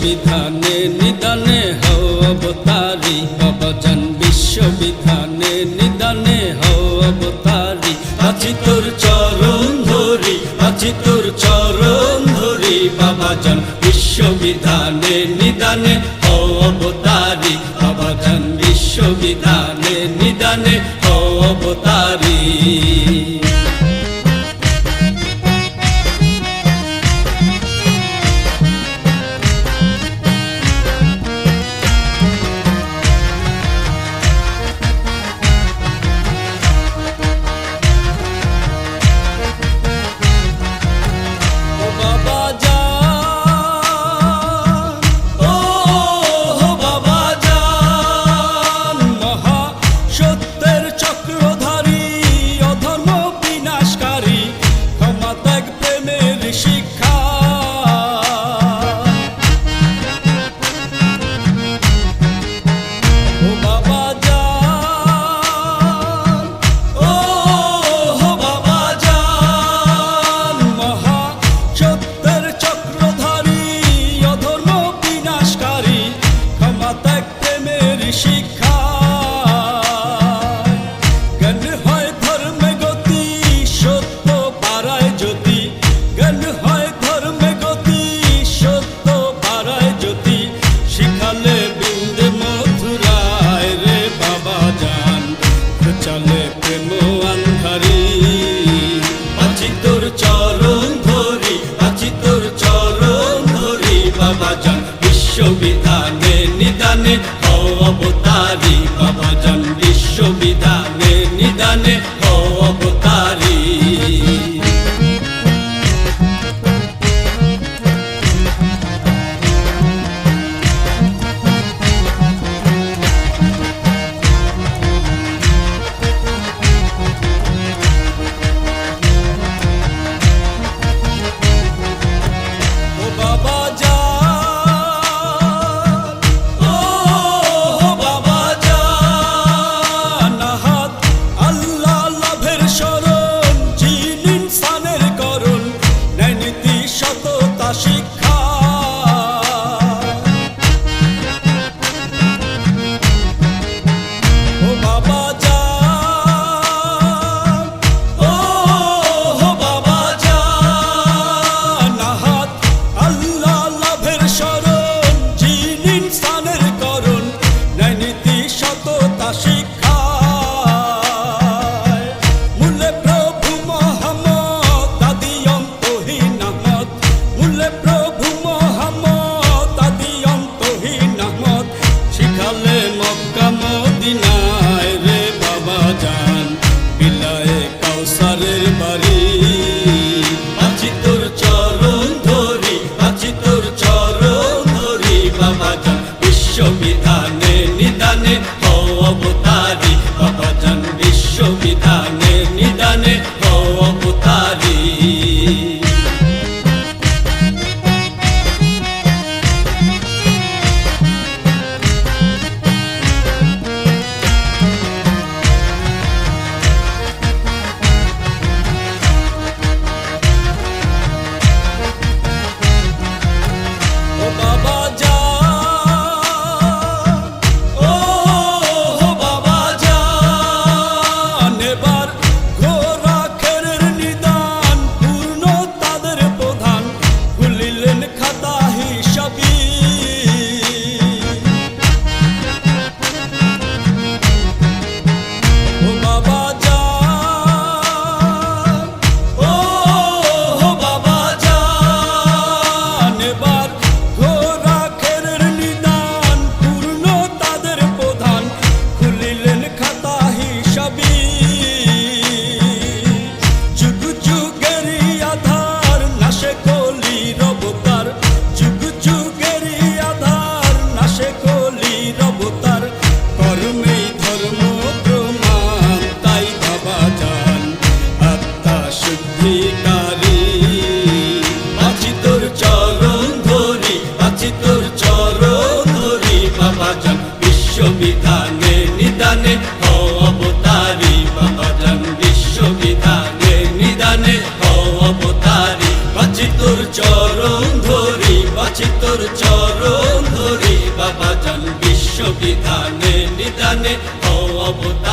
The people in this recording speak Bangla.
বিধানে নিদানে হও অবতার। আছি তোর চরণ ধরি বাবা জন বিশ্ববিধানে নিদানে অবতারি। বাবা জন বিশ্ববিধানে নিদানে অবতারি। বিশ্ববিধানে নিদানে অবতারী বাবা জন বিশ্ববিধানে। জলের বাড়ি। আছি তোর চরণ ধরি, আছি তোর চরণ ধরি, বাবা যা বিশ্ববিধানে, নিদানে হও ধরি বাবা